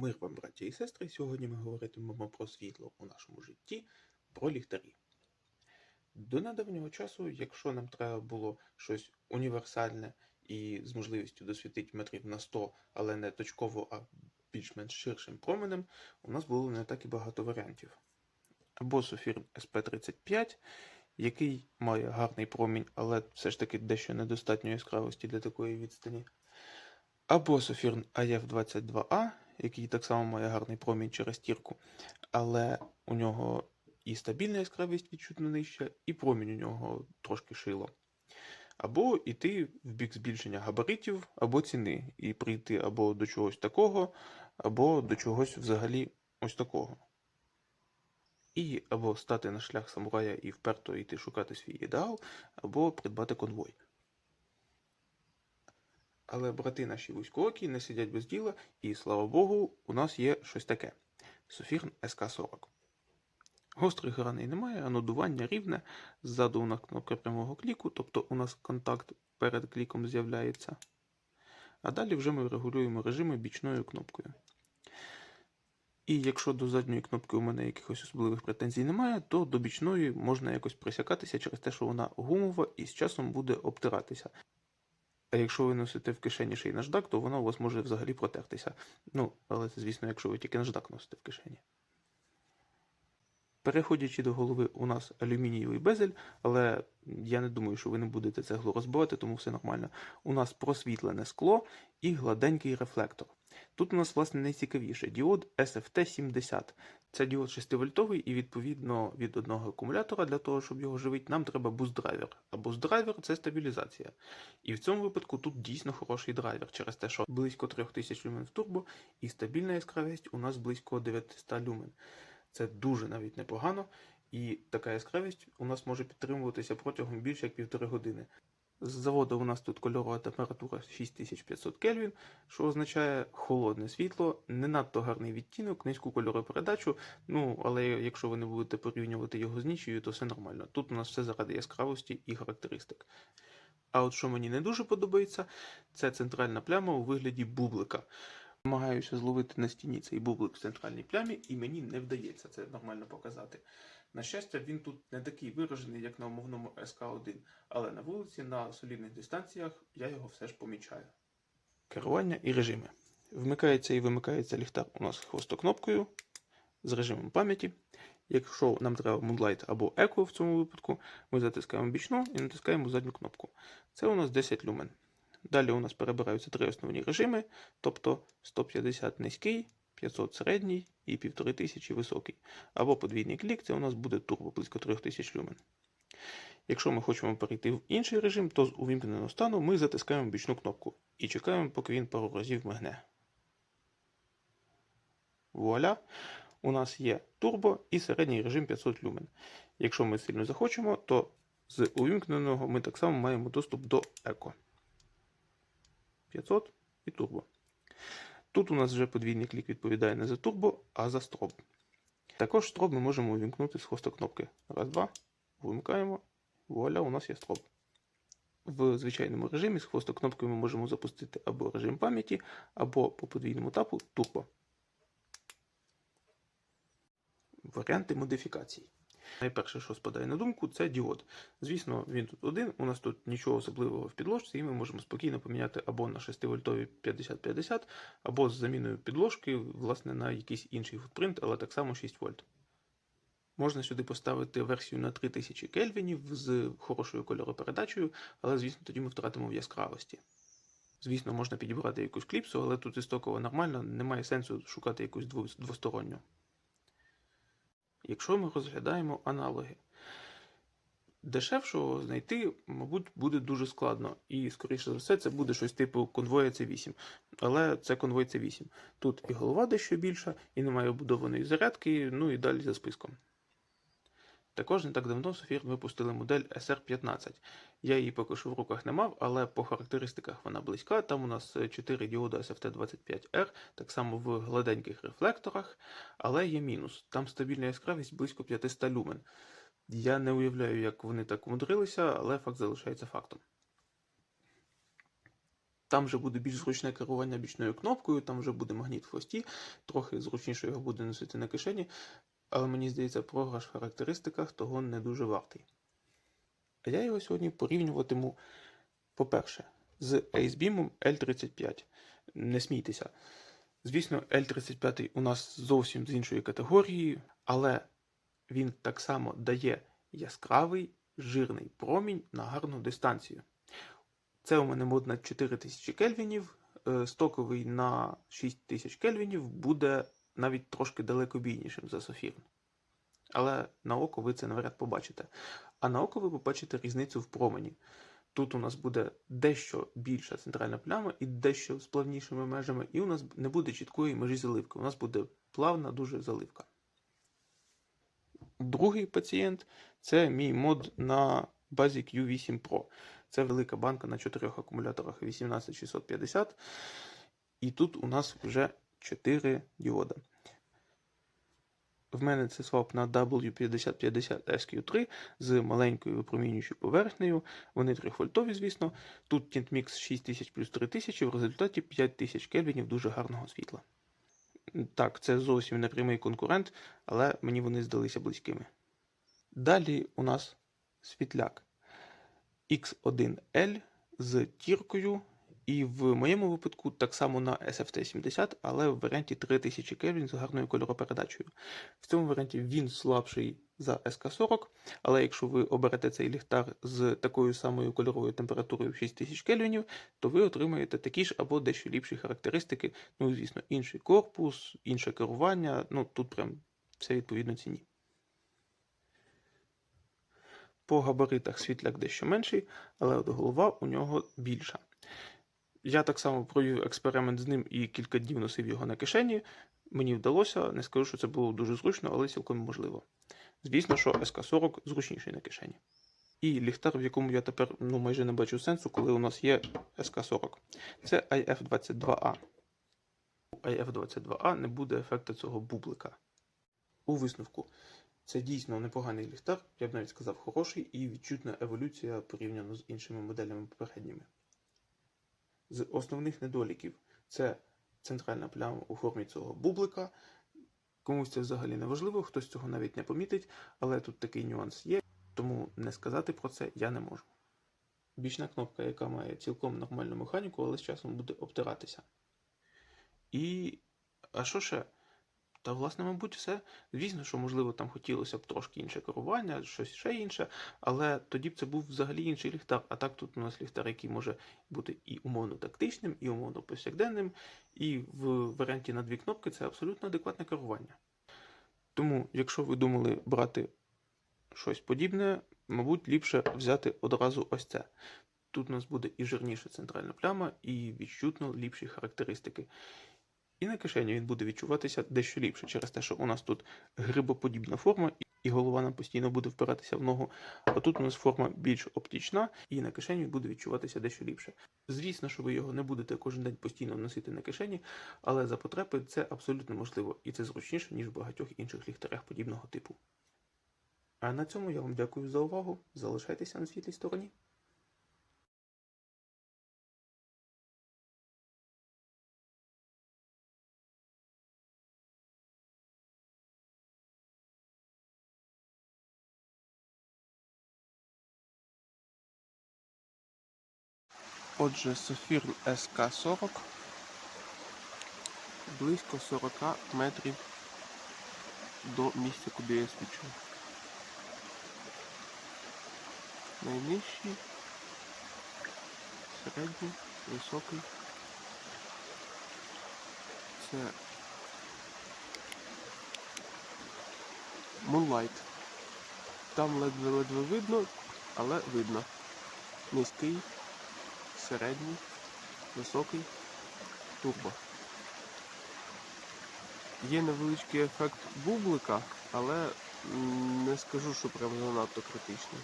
Мир вам, браті і сестри, сьогодні ми говоритимемо про світло у нашому житті, про ліхтарі. До недавнього часу, якщо нам треба було щось універсальне і з можливістю досвітити метрів на 100, але не точково, а більш-менш ширшим променем, у нас було не так і багато варіантів. Або Софір SP35, який має гарний промінь, але все ж таки дещо недостатньо яскравості для такої відстані. Або Софірн AF22A, який так само має гарний промінь через тірку, але у нього і стабільна яскравість відчутно нижча, і промінь у нього трошки шило. Або йти в бік збільшення габаритів або ціни, і прийти або до чогось такого, або до чогось взагалі ось такого. І або стати на шлях самурая і вперто йти шукати свій ідеал, або придбати конвой. Але брати наші вузькоокі не сидять без діла, і слава Богу, у нас є щось таке: Софірн СК-40. Гострих граней немає, а надування рівне. Ззаду у нас кнопка прямого кліку, тобто у нас контакт перед кліком з'являється. А далі вже ми регулюємо режими бічною кнопкою. І якщо до задньої кнопки у мене якихось особливих претензій немає, то до бічної можна якось присякатися через те, що вона гумова і з часом буде обтиратися. А якщо ви носите в кишені ще й наждак, то воно у вас може взагалі протертися. Ну, але це, звісно, якщо ви тільки наждак носите в кишені. Переходячи до голови, у нас алюмінієвий безель, але я не думаю, що ви не будете цеглу розбивати, тому все нормально. У нас просвітлене скло і гладенький рефлектор. Тут у нас, власне, найцікавіше діод SFT70. Це діод 6-вольтовий і, відповідно, від одного акумулятора для того, щоб його живити, нам треба буст-драйвер. А буст-драйвер це стабілізація. І в цьому випадку тут дійсно хороший драйвер, через те, що близько 3000 люмен в турбо, і стабільна яскравість у нас близько 900 люмен. Це дуже навіть непогано, і така яскравість у нас може підтримуватися протягом більше як півтори години. З заводу у нас тут кольорова температура 6500 Кельвін, що означає холодне світло, не надто гарний відтінок, низьку кольоропередачу. Ну, але якщо ви не будете порівнювати його з нічою, то все нормально. Тут у нас все заради яскравості і характеристик. А от що мені не дуже подобається, це центральна пляма у вигляді бублика. Намагаюся зловити на стіні цей бублик в центральній плямі, і мені не вдається це нормально показати. На щастя, він тут не такий виражений, як на умовному СК1, але на вулиці на солідних дистанціях я його все ж помічаю. Керування і режими. Вмикається і вимикається ліхтар у нас хвостокнопкою з режимом пам'яті. Якщо нам треба Moonlight або Eco в цьому випадку, ми затискаємо бічну і натискаємо задню кнопку. Це у нас 10 люмен. Далі у нас перебираються три основні режими, тобто 150 низький, 500 середній і 1500 високий. Або подвійний клік, це у нас буде турбо близько 3000 люмен. Якщо ми хочемо перейти в інший режим, то з увімкненого стану ми затискаємо бічну кнопку і чекаємо, поки він пару разів мигне. Вуаля! У нас є турбо і середній режим 500 люмен. Якщо ми сильно захочемо, то з увімкненого ми так само маємо доступ до еко. 500 і турбо. Тут у нас вже подвійний клік відповідає не за турбо, а за строб. Також строб ми можемо увімкнути з хвоста кнопки. Раз, два. Вимикаємо. Вуаля, у нас є строб. В звичайному режимі з хвоста кнопкою ми можемо запустити або режим пам'яті, або по подвійному тапу турбо. Варіанти модифікацій. Найперше, що спадає на думку, це діод. Звісно, він тут один, у нас тут нічого особливого в підложці, і ми можемо спокійно поміняти або на 6-вольтові 5050, або з заміною підложки власне, на якийсь інший футпринт, але так само 6 вольт. Можна сюди поставити версію на 3000 кельвінів з хорошою кольоропередачею, але, звісно, тоді ми втратимо в яскравості. Звісно, можна підібрати якусь кліпсу, але тут істоково нормально, немає сенсу шукати якусь двосторонню. Якщо ми розглядаємо аналоги, дешевшого знайти, мабуть, буде дуже складно. І, скоріше за все, це буде щось типу конвоя C8. Але це конвой C8. Тут і голова дещо більша, і немає вбудованої зарядки, ну і далі за списком. Також не так давно Софір випустили модель SR15. Я її поки що в руках не мав, але по характеристиках вона близька. Там у нас 4 діода SFT25R, так само в гладеньких рефлекторах, але є мінус. Там стабільна яскравість близько 500 люмен. Я не уявляю, як вони так умудрилися, але факт залишається фактом. Там вже буде більш зручне керування бічною кнопкою, там вже буде магніт в хвості, трохи зручніше його буде носити на кишені, але мені здається, програш в характеристиках того не дуже вартий. А я його сьогодні порівнюватиму, по-перше, з Acebeam L35. Не смійтеся. Звісно, L35 у нас зовсім з іншої категорії, але він так само дає яскравий жирний промінь на гарну дистанцію. Це у мене мод на 4000 кельвінів, е, стоковий на 6000 кельвінів буде навіть трошки далекобійнішим за Софірн. Але на око ви це навряд побачите. А на око ви побачите різницю в промені. Тут у нас буде дещо більша центральна пляма і дещо з плавнішими межами, і у нас не буде чіткої межі заливки. У нас буде плавна дуже заливка. Другий пацієнт це мій мод на базі Q8 Pro. Це велика банка на чотирьох акумуляторах 18650. І тут у нас вже 4 діода. В мене це свап на W5050 SQ3 з маленькою випромінюючою поверхнею. Вони 3 вольтові, звісно. Тут TintMix 6000 плюс 3000, в результаті 5000 кельвінів дуже гарного світла. Так, це зовсім не прямий конкурент, але мені вони здалися близькими. Далі у нас світляк X1L з тіркою. І в моєму випадку так само на SFT70, але в варіанті 3000 Кельвін з гарною кольоропередачею. В цьому варіанті він слабший за SK40, але якщо ви оберете цей ліхтар з такою самою кольоровою температурою 6000 Кельвінів, то ви отримаєте такі ж або дещо ліпші характеристики. Ну, звісно, інший корпус, інше керування. Ну тут прям все відповідно ціні. По габаритах світляк дещо менший, але от голова у нього більша. Я так само провів експеримент з ним і кілька днів носив його на кишені. Мені вдалося, не скажу, що це було дуже зручно, але цілком можливо. Звісно, що СК-40 зручніший на кишені. І ліхтар, в якому я тепер ну, майже не бачу сенсу, коли у нас є СК-40. Це IF22A. У IF22A не буде ефекту цього бублика. У висновку, це дійсно непоганий ліхтар, я б навіть сказав, хороший і відчутна еволюція порівняно з іншими моделями попередніми. З основних недоліків це центральна пляма у формі цього бублика. Комусь це взагалі не важливо, хтось цього навіть не помітить, але тут такий нюанс є, тому не сказати про це я не можу. Бічна кнопка, яка має цілком нормальну механіку, але з часом буде обтиратися. І. А що ще? Та, власне, мабуть, все. Звісно, що, можливо, там хотілося б трошки інше керування, щось ще інше, але тоді б це був взагалі інший ліхтар. А так тут у нас ліхтар, який може бути і умовно тактичним, і умовно повсякденним, і в варіанті на дві кнопки це абсолютно адекватне керування. Тому, якщо ви думали брати щось подібне, мабуть, ліпше взяти одразу ось це. Тут у нас буде і жирніша центральна пляма, і відчутно ліпші характеристики. І на кишені він буде відчуватися дещо ліпше через те, що у нас тут грибоподібна форма, і голова нам постійно буде впиратися в ногу. А тут у нас форма більш оптична, і на кишені він буде відчуватися дещо ліпше. Звісно, що ви його не будете кожен день постійно носити на кишені, але за потреби це абсолютно можливо, і це зручніше, ніж в багатьох інших ліхтарях подібного типу. А на цьому я вам дякую за увагу. Залишайтеся на світлій стороні. Отже, Софірн СК-40 близько 40 метрів до місця, куди я свічу. Найнижчий, середній, високий. Це Moonlight. Там ледве-ледве видно, але видно. Низький середній, високий, турбо. Є невеличкий ефект бублика, але не скажу, що прям занадто критичний.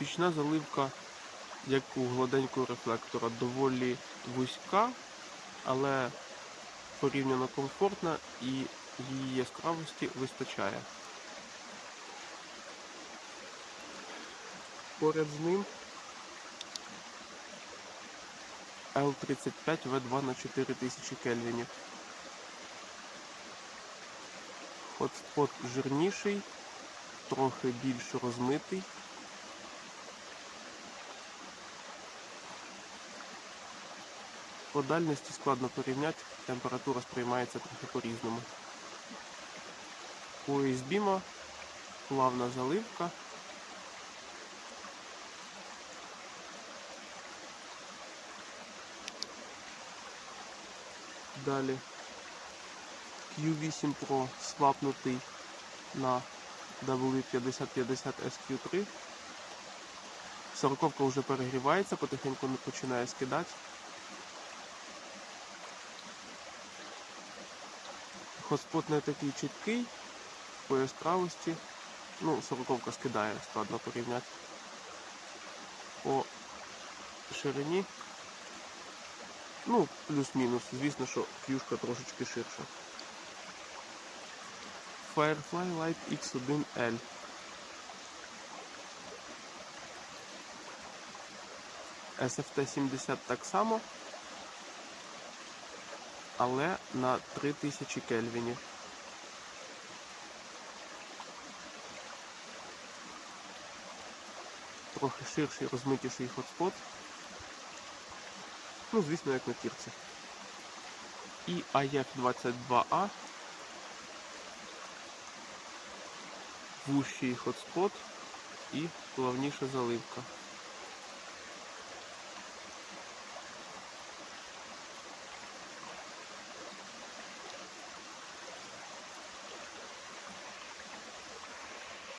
Бічна заливка, як у гладенького рефлектора, доволі вузька, але порівняно комфортна і її яскравості вистачає. Поряд з ним L35V2 на 4000 кельвінів. Хотспот жирніший, трохи більш розмитий. По дальності складно порівняти, температура сприймається трохи по-різному. У USB плавна заливка. Далі Q8 Pro свапнутий на W5050 SQ3. Сороковка вже перегрівається, потихеньку не починає скидати. Хоспот не такий чіткий по яскравості. Ну, сороковка скидає, складно порівняти. По ширині. Ну, плюс-мінус. Звісно, що к'юшка трошечки ширша. Firefly Lite X1L. SFT 70 так само, але на 3000 кельвінів. Трохи ширший, розмитіший хотспот. Ну, звісно, як на тірці. І AF22A. Вущий хотспот і плавніша заливка.